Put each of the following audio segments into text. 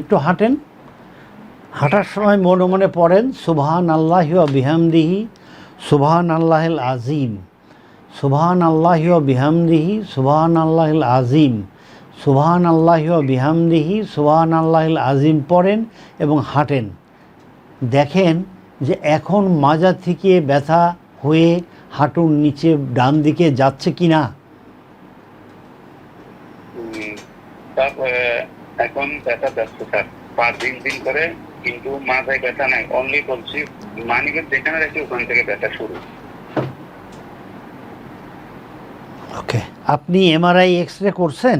একটু হাঁটেন। হাঁটার সময় মনে মনে পড়েন সুবহান আল্লাহ বিহামদিহি সুবহান আল্লাহিল আজিম সুবহান আল্লাহ বিহামদিহি সুবহান আল্লাহিল আজিম সুবহান আল্লাহ বিহামদিহি সুবহান আল্লাহিল আজিম পড়েন এবং হাঁটেন। দেখেন যে এখন মাজা থেকে ব্যথা হয়ে হাঁটুর নিচে ডান দিকে যাচ্ছে কি না এখন ব্যথা যাচ্ছে স্যার। পাঁচ দিন দিন করে কিন্তু মাথায় ব্যথা নাই। অনলি বলছি মানিকের যেখানে রাখি ওখান থেকে ব্যথা শুরু। ওকে আপনি এমআরআই এক্স রে করছেন?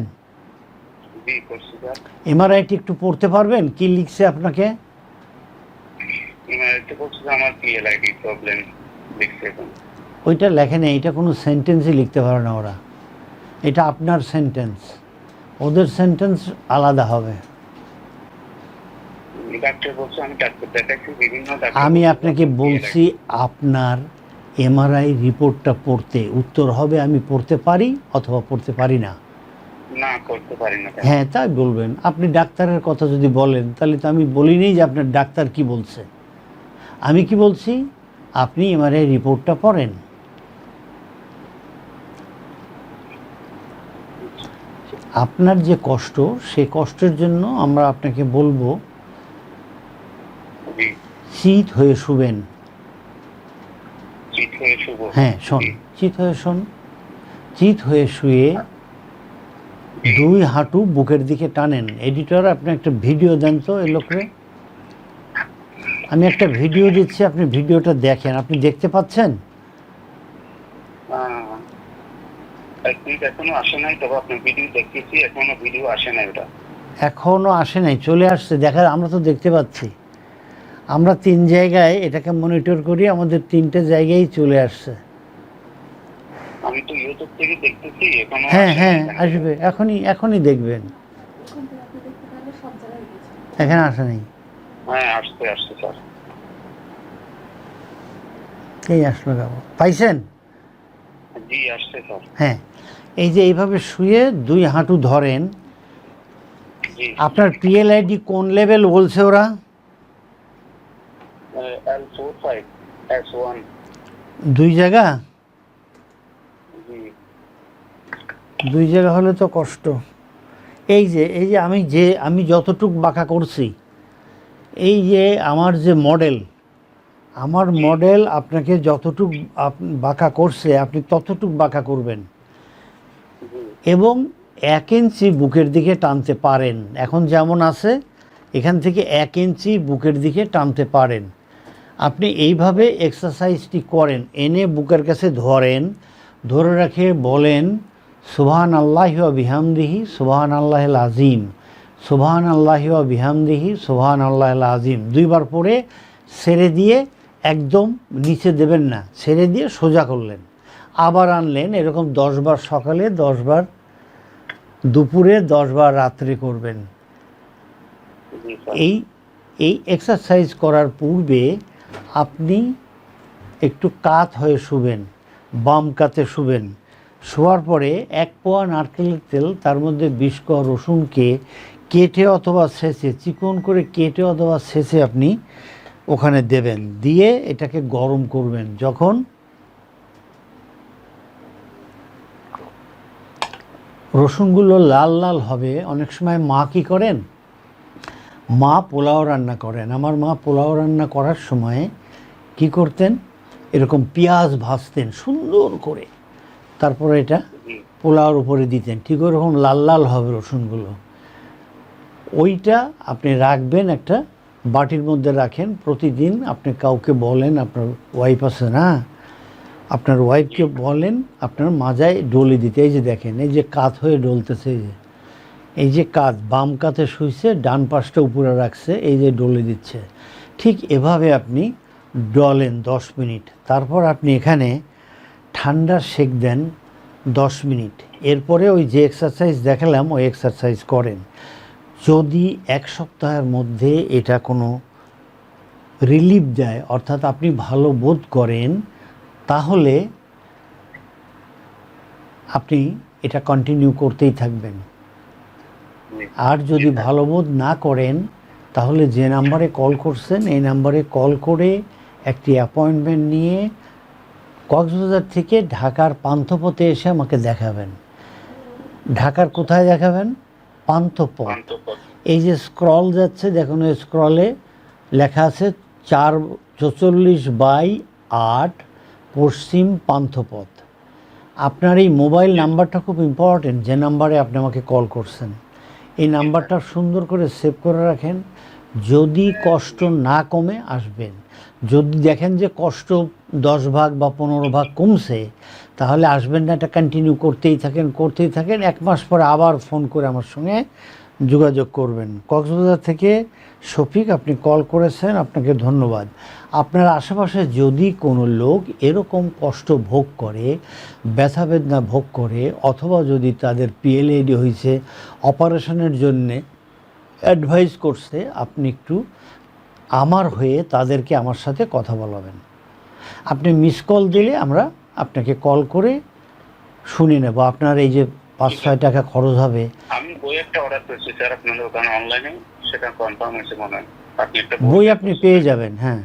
এমআরআইটি একটু পড়তে পারবেন? কি লিখছে আপনাকে? আমার পিএলআইডি প্রবলেম লিখছে ওইটা লেখে নেই এটা কোনো সেন্টেন্সই লিখতে পারে না ওরা। এটা আপনার সেন্টেন্স ওদের সেন্টেন্স আলাদা হবে। আমি আপনাকে বলছি আপনার এমআরআই রিপোর্টটা পড়তে। উত্তর হবে আমি পড়তে পারি অথবা পড়তে পারি না। না করতে পারি না। হ্যাঁ তাই বলবেন। আপনি ডাক্তারের কথা যদি বলেন তাহলে তো আমি বলিনি যে আপনার ডাক্তার কি বলছে। আমি কি বলছি? আপনি এমআরআই রিপোর্টটা পড়েন। আপনার যে কষ্ট সে কষ্টের জন্য আমরা আপনাকে বলব চিত হয়ে শুবেন। হয়ে শোন চিত হয়ে শোন। চিত হয়ে শুয়ে দুই হাঁটু বুকের দিকে টানেন। এডিটর আপনি একটা ভিডিও দেন তো এই লোকরে। আমি একটা ভিডিও দিচ্ছি আপনি ভিডিওটা দেখেন। আপনি দেখতে পাচ্ছেন? এক এখনও আসে নাই তবে আপনার ভিডিও দেখতেছি এখনও ভিডিও আসে নাই ওটা। এখনও আসে নাই চলে আসছে। দেখা আমরা তো দেখতে পাচ্ছি। আমরা তিন জায়গায় এটাকে মনিটর করি আমাদের তিনটে জায়গায় চলে আসছে। আমি তো ইউটিউব থেকে দেখতেছি এখনও হ্যাঁ হ্যাঁ আসবে। এখনই এখনই দেখবেন। এখন এখানে আসে নাই। হ্যাঁ আসতে আসতে স্যার। এই আসলো পাইছেন? জি আসছে স্যার। হ্যাঁ। এই যে এইভাবে শুয়ে দুই হাঁটু ধরেন আপনার পিএলআইডি কোন লেভেল বলছে ওরা? দুই জায়গা? দুই জায়গা হলে তো কষ্ট। এই যে এই যে আমি যে আমি যতটুক বাঁকা করছি এই যে আমার যে মডেল আমার মডেল আপনাকে যতটুক বাঁকা করছে আপনি ততটুক বাঁকা করবেন। এবং এক ইঞ্চি বুকের দিকে টানতে পারেন। এখন যেমন আছে, এখান থেকে এক ইঞ্চি বুকের দিকে টানতে পারেন। আপনি এইভাবে এক্সারসাইজটি করেন, এনে বুকের কাছে ধরেন, ধরে রেখে বলেন সুবহান আল্লাহ বিহামদিহি সুবহান আল্লাহ আজিম সুবহান আল্লাহ বিহামদিহি সুবহান আল্লাহ আজিম দুইবার পরে ছেড়ে দিয়ে একদম নিচে দেবেন না, ছেড়ে দিয়ে সোজা করলেন। আবার আনলেন, এরকম দশবার সকালে দশবার দুপুরে দশবার রাত্রে করবেন। এই এই এক্সারসাইজ করার পূর্বে আপনি একটু কাত হয়ে শুবেন বাম কাতে শুবেন। শোয়ার পরে এক পোয়া নারকেলের তেল তার মধ্যে বিষ কোয়া রসুনকে কেটে অথবা ছেঁচে চিকন করে কেটে অথবা ছেঁচে আপনি ওখানে দেবেন। দিয়ে এটাকে গরম করবেন। যখন রসুনগুলো লাল লাল হবে। অনেক সময় মা কি করেন? মা পোলাও রান্না করেন। আমার মা পোলাও রান্না করার সময় কি করতেন? এরকম পেঁয়াজ ভাজতেন সুন্দর করে। তারপরে এটা পোলাওর উপরে দিতেন। ঠিক ওরকম লাল লাল হবে রসুনগুলো। ওইটা আপনি রাখবেন একটা বাটির মধ্যে রাখেন। প্রতিদিন আপনি কাউকে বলেন, আপনার ওয়াইফ আছে না? আপনার ওয়াইফকে বলেন, আপনার মাজায় ডলে দিতে। এই যে দেখেন, এই যে কাত হয়ে ডলতেছে, এই যে। এই যে কাত, বাম কাতে শুইছে, ডান পাশটা উপরে রাখছে, এই যে ডলে দিচ্ছে। ঠিক এভাবে আপনি ডলেন দশ মিনিট। তারপর আপনি এখানে ঠান্ডা সেক দেন দশ মিনিট। এরপরে ওই যে এক্সারসাইজ দেখালাম, ওই এক্সারসাইজ করেন। যদি এক সপ্তাহের মধ্যে এটা কোনো রিলিফ দেয়, অর্থাৎ আপনি ভালো বোধ করেন তাহলে আপনি এটা কন্টিনিউ করতেই থাকবেন। আর যদি ভালো বোধ না করেন তাহলে যে নাম্বারে কল করছেন এই নাম্বারে কল করে একটি অ্যাপয়েন্টমেন্ট নিয়ে কক্সবাজার থেকে ঢাকার পান্থপথে এসে আমাকে দেখাবেন। ঢাকার কোথায় দেখাবেন? পান্থপথ। এই যে স্ক্রল যাচ্ছে দেখুন ওই স্ক্রলে লেখা আছে চার চৌচল্লিশ বাই আট পশ্চিম পান্থপথ। আপনার এই মোবাইল নাম্বারটা খুব ইম্পর্টেন্ট যে নাম্বারে আপনি আমাকে কল করছেন। এই নাম্বারটা সুন্দর করে সেভ করে রাখেন। যদি কষ্ট না কমে, আসবেন। যদি দেখেন যে কষ্ট দশ ভাগ বা পনেরো ভাগ কমছে, তাহলে আসবেন না, এটা কন্টিনিউ করতেই থাকেন করতেই থাকেন। এক মাস পরে আবার ফোন করে আমার সঙ্গে যোগাযোগ করবেন। কক্সবাজার থেকে শফিক, আপনি কল করেছেন, আপনাকে ধন্যবাদ। আপনার আশেপাশে যদি কোনো লোক এরকম কষ্ট ভোগ করে, ব্যথা বেদনা ভোগ করে, অথবা যদি তাদের পিএলএডি হয়েছে, অপারেশনের জন্যে অ্যাডভাইস করছে, আপনি একটু আমার হয়ে তাদেরকে আমার সাথে কথা বলাবেন। আপনি মিস কল দিলে আমরা আপনাকে কল করে শুনে নেব। আপনার এই যে পাঁচ ছয় টাকা খরচ হবে। আমি বই একটা অর্ডার করেছি স্যার আপনাদের ওখানে অনলাইনে সেটা কনফার্ম হয়েছে মনে হয়। বই আপনি পেয়ে যাবেন হ্যাঁ।